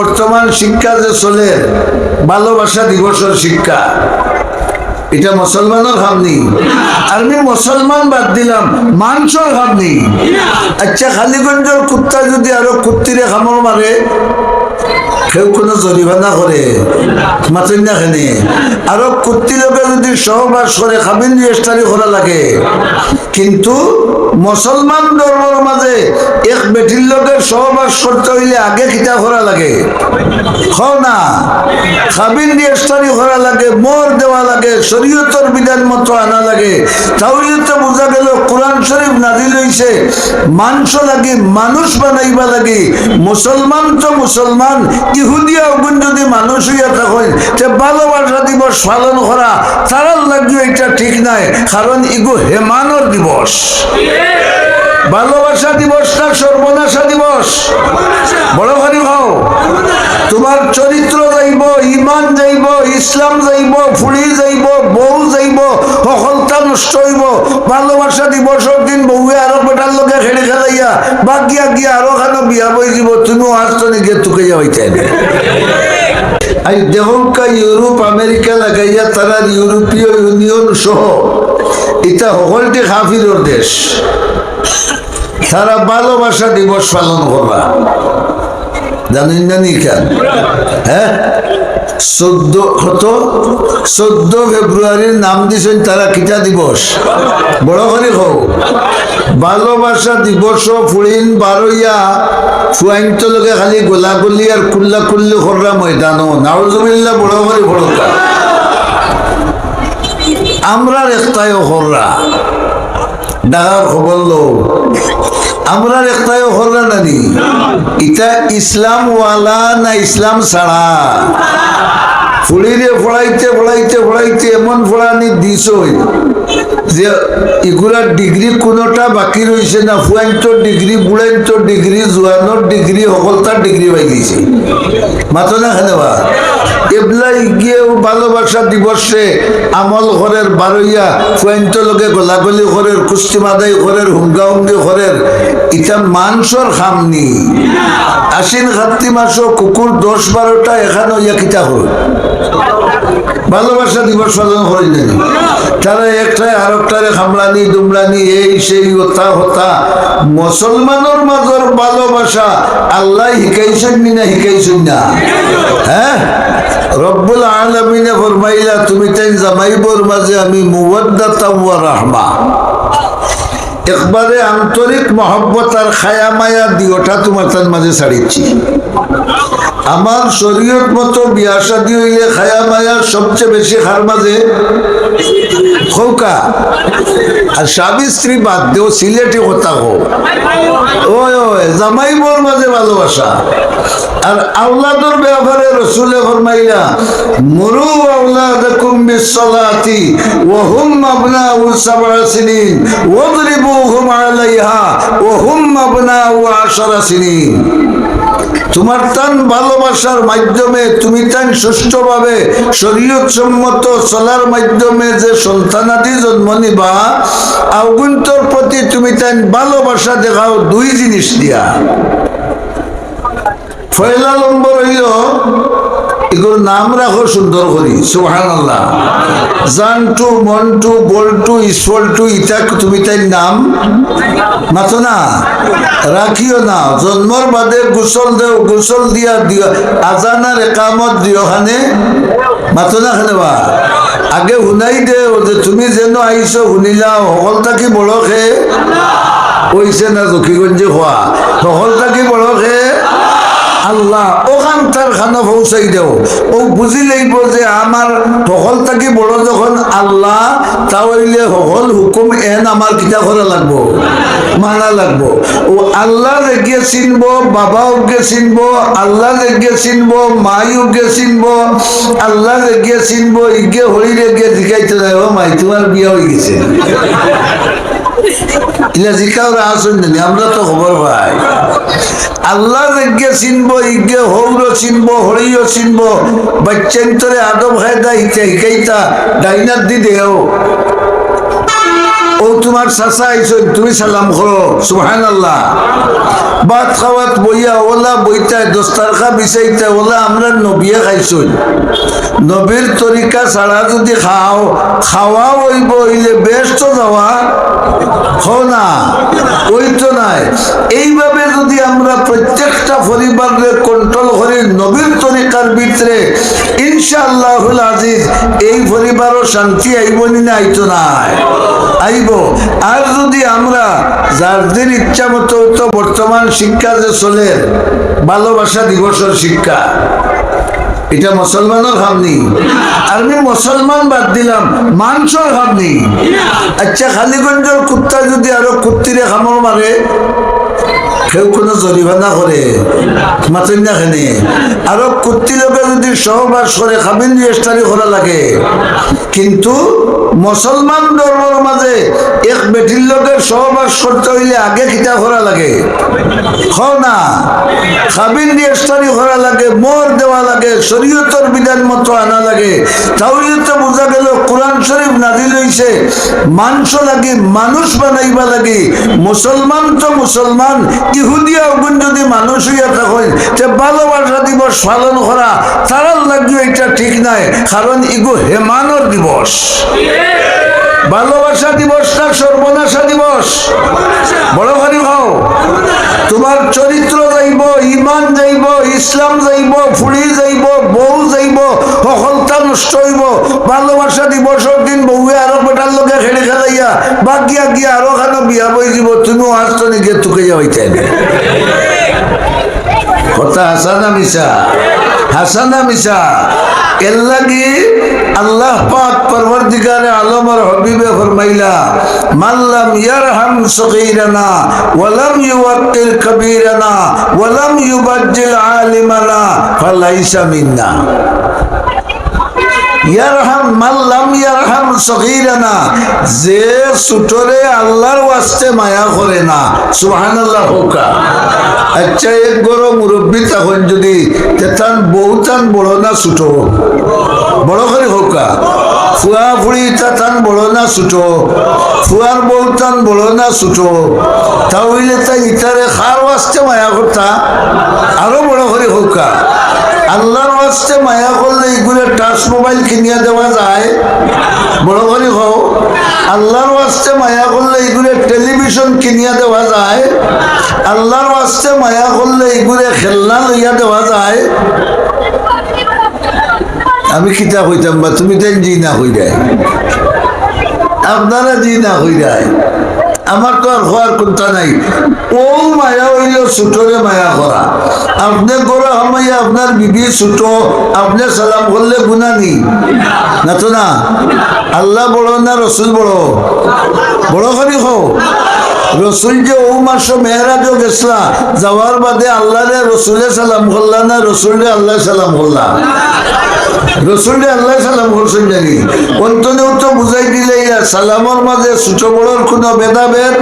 বর্তমান শিক্ষা যে চলে, ভালোবাসা দিবসের শিক্ষা, এটা মুসলমানের নেই আর আমি মুসলমান বাদ দিলাম মাংসর নেই আচ্ছা খালিগঞ্জের কুত্তা যদি আরও কুত্তিরে খামর মারে কেউ কোনো জরিমানা করে। মাতেন না খেনে আরও কুত্তি লোকে যদি সহবাস করে খাবিন রেজিস্টারি করা লাগে। কিন্তু মুসলমান ধর্মের মাঝে এক বেটির লোকের সহবাস করতে হইলে আগে খিতা করা লাগে। খ না। খাবিন দিয়ে রেজিস্টারি করা লাগে মোর দেওয়া লাগে, শরীয়তর বিধান মতো আনা লাগে। তাহলে তো বোঝা গেল, কোরআন শরীফ নাজিল হইছে। মাংস লাগে, মানুষ বানাইবা লাগে। মুসলমান তো মুসলমান ইহুদিয়া ওগুন যদি মানুষ হইয়া থাকেন, তে ভালোবাসা দিবস পালন করা, তারার লাগিও এটা ঠিক নাই, কারণ ইগো হেমানোর দিবস। ভালোবাসা দিবস না সর্বনাশা দিবস? বড় ভারি হও। তোমার চরিত্র যাইব, ইমান যাইব, ইসলাম যাইব ফুলি যাইব, বউ যাইব সকলটা নষ্ট হইব। ভালোবাসা দিবসর দিন বউয়ে আরও বেটার লোকে খেলে খেলাইয়া বা গিয়া গিয়া আরও খানো বিয়া বই দিব, তুমিও আসতো নিকে তুকে যাওয়াইতে আই দেহকা ইউরোপ আমেরিকা লাগাইয়া তারা ইউরোপীয় ইউনিয়ন সহ এটা সকলটি হাফিরর দেশ। তারা ভালোবাসা দিবস পালন করবা। জানেন না নি কেন? হ্যাঁ? চোদ্দ কত? চোদ্দ ফেব্রুয়ারির নাম দিছেন তারা কিতা দিবস? বড় করে হোক ভালোবাসা দিবস ফুড়িন বারইয়া ফুয়াইন্ত লোকে খালি গোলাগুলি আর কুল্লা কুল্লি খররা ময়দানো নাউজুবিল্লা বড় করে বড়কা আমরা রেখতায় খররা ডাকার খবর লো আমরা রেখতায় খররা নানি। ইটা ইসলাম ওয়ালা না ইসলাম ছাড়া। ফুড়িরে ফড়াইতে ফড়াইতে ফড়াইতে এমন ফড়ানি দিস যে এগুলার ডিগ্রি কোনোটা বাকি রয়েছে না ফুয়াইন্তর ডিগ্রি বুড়াইন্তর ডিগ্রি জোয়ানোর ডিগ্রি সকলতার ডিগ্রি পাই গেছে মাতো না খেলেবা এবলাই গিয়েও ভালোবাসা দিবসে আমল ঘরের বারইয়া ফুয়াইন্ত লোকে গোলাগলি ঘরের কুস্তি মাদাই ঘরের হুঙ্গা হুঙ্গি ঘরের ইটা মাংসর খামনি। আশ্বিন কার্তি মাস কুকুর দশ বারোটা এখানে ইয়া কিতা হল? ভালোবাসা দিবস পালন করিলেন তারা একটাই আর একটারে খামলানি, দুমলানি, এই সেই হতা হতা মুসলমানের মাজর ভালোবাসা আল্লাহ শিকাইছেন না শিকাইছেন না? হ্যাঁ রব্বুল আলমিনে ফরমাইলা, তুমি তাই জামাইবর মাঝে আমি মুওয়াদ্দাতা ওয়া রাহমা। একবারে আন্তরিক মহব্বত আর খায়া মায়া দিওটা তোমার তার মাঝে ছাড়িয়েছি আমার শরীয়ত মতো বিয়া শাদী হইলে খায়া মায়া সবচেয়ে বেশি খার মাঝে খৌকা। আর স্বামী স্ত্রী বাদ দেও, সিলেটি কথা হো ওই ওই জামাই বোর মাঝে ভালোবাসা। আর আল্লাহর ব্যাপারে রসুলে ফরমাইলা, মরু আওলাদাকুম বিসসালাতি ওয়া হুম আবনাউ সিনিন, ওয়াদরিবুহুম আলাইহা, ওয়া হুম আবনাউ আশারা সিনিন। তোমার তান ভালোবাসার মাধ্যমে, তুমি তান সুষ্ঠুভাবে শরীয়ত সম্মত চলার মাধ্যমে যে সন্তানাদি জন্ম নিবা আগুন্তর প্রতি তুমি তান ভালোবাসা দেখাও দুই জিনিস দিয়া। পয়লা নম্বর হইল এগুলোর নাম রাখো, সুন্দর করি। সুহান আল্লাহ জানটু, মন্টু, বল্টু, ইসফল্টু ইটা তুমি তাই নাম? মাতো না? রাখিও না। জন্মর বাদে গোসল দেও, গোসল দিয়া দিও আজানার একামত দিও খানে মাতো না খানে বা আগে শুনাই দেও যে তুমি যেন আইছো শুনিলা সকল থাকি বড় খে কইছে না জখিগঞ্জে খোৱা সকল থাকি বড় খে আল্লাহ ওখান তার খানা পৌঁছাই দেও। ও বুঝি লাগব যে আমার সকল থাকি বড় যখন আল্লাহ তাহলে সকল হুকুম এন আমার কিতা করা লাগবো, মানা লাগবো। ও আল্লাহ লেগে চিনব, বাবাও গে চিনব, আল্লাহ লেগে চিনব মাইও গে চিনব, আল্লাহ লেগে চিনব, ইগে হরি লেগে জিকাইতে যায় ও মাই তোমার বিয়া হয়ে গেছে। ইলা কাউরা আসুন আমরা তো খবর পাই। আল্লাহ যজ্ঞে চিনবো ইজ্ঞে হৌর চিনব, হরিও চিনব বাচ্চান্তরে আদব খায়দা হিতে হিকাইতা ডাইনার দি দেও ও তোমার চাচা তুমি সালাম করো সুহান আল্লাহ ভাত খাওয়াত বইয়া ওলা বইতায় দস্তারখা বিচাইতে ওলা আমরা নবিয়ে খাইছো নবীর তরিকা ছাড়া যদি খাও, খাওয়া হইব হইলে বেশ তো যাওয়া হও না, ওই তো নাই। এইভাবে যদি আমরা প্রত্যেকটা পরিবারের কন্ট্রোল করি, নবীর তরিকার ভিতরে, ইনশাআল্লাহুল আজিজ, এই পরিবারও শান্তি নাই? আইব। আর যদি আমরা ইচ্ছা মতো তো বর্তমান শিক্ষা যে চলে, ভালোবাসা দিবসের শিক্ষা, এটা মুসলমানের ভাবনি। আর আমি মুসলমান বাদ দিলাম মাংসর ভাবনি। আচ্ছা খালিগঞ্জের কুত্তা যদি আরও কুত্তিরে খামর মারে কেউ কোনো জরিমানা করে। মাতেন না খেনে আরও কুত্তি লোকে যদি সহবাস করে খাবিন রেজিস্টারি করা লাগে। কিন্তু মুসলমান ধর্মের মাঝে এক বেটির লোকের সহবাস করতে হইলে আগে খিতা করা লাগে। না, খাবিন রেজিস্টারি করা লাগে মোর দেওয়া লাগে, শরীয়তর বিধান মতো আনা লাগে। তাহলে তো বোঝা গেল কোরআন শরীফ নাজিল হইছে। মাংস লাগে, মানুষ বানাইবা লাগে। মুসলমান তো মুসলমান ইহুদিয়া ওগুন যদি মানুষ হইয়া থাকেন, তে ভালোবাসা দিবস পালন করা তারার লাগিও এটা ঠিক নাই, কারণ ইগো হেমানোর দিবস। ভালোবাসা দিবস না সর্বনাশা দিবস? বড় ভারি হও। তোমার চরিত্র যাইব, ইমান যাইব, ইসলাম যাইব ফুড়ি যাইব, বউ যাইব সকলটা নষ্ট হইব। ভালোবাসা দিবসের দিন বউয়ে আরও বেটার লোকে খেলে খেলাইয়া বাদ গিয়া গিয়া আরও খানো বিয়া বই দিব, তুমিও আসতো নিকে তুকে যাওয়াইতে কথা হাসানা মিশা হাসানা মিশা এর লাগি আল্লাহ পাক পরবর্তীকারে আলম আর হবিবে ফরমাইলা মাল্লাম ইয়ারহাম সগীরানা ওয়ালাম ইউওয়াক্কির কবীরানা ওয়ালাম ইউবাজ্জিল আলিমানা ফালাইসা মিন্না। ইয়ারহাম মাল্লাম ইয়ারহাম সগীরানা, যে সুটরে আল্লাহর ওয়াস্তে মায়া করে না। সুবহানাল্লাহ হোকা। আচ্ছা এক বড় মুরব্বী তখন যদি তেতান, বহুতান বড় না ছোট বড় করে হোকা। ফুয়া ফুড়ি তাতান বড় না ছোট ফুয়ার বহুতান বড় না ছোট তাহলে তা ইতারে খার ওয়াস্তে মায়া করতা। আরও বড় করে হোকা। আল্লাহর ওয়াস্তে মায়া করলে এগুলো টাচ মোবাইল কিনিয়া দেওয়া যায়। বড় করে হও। আল্লাহর ওয়াস্তে মায়া করলে এগুলো টেলিভিশন কিনিয়া দেওয়া যায়। আল্লাহর ওয়াস্তে মায়া করলে এগুলো খেলনা লইয়া দেওয়া যায়। আমি কিতা কইতাম বা তুমি তাই জি না কই যায় আপনারা জি না কই যায় আমার তো আর হওয়ার কথা নাই। ও মায়া হইল ছোটরে মায়া করা। আপনি করা সময় আপনার বিবি ছোট আপনি সালাম করলে গুনানি না তো না। আল্লাহ বড় না রসুল বড়? বড় করি হও রসুল যে ও মাস মেহরাজও গেছলা যাওয়ার বাদে আল্লাহ রে রসুলে সালাম করলা না রসুলে আল্লাহ সালাম করলা? রসুলে আল্লাহ সালাম করছেন জানি। অন্তনে তো বুঝাই দিলে সালামর মাঝে ছোট বড়র কোনো ভেদাভেদ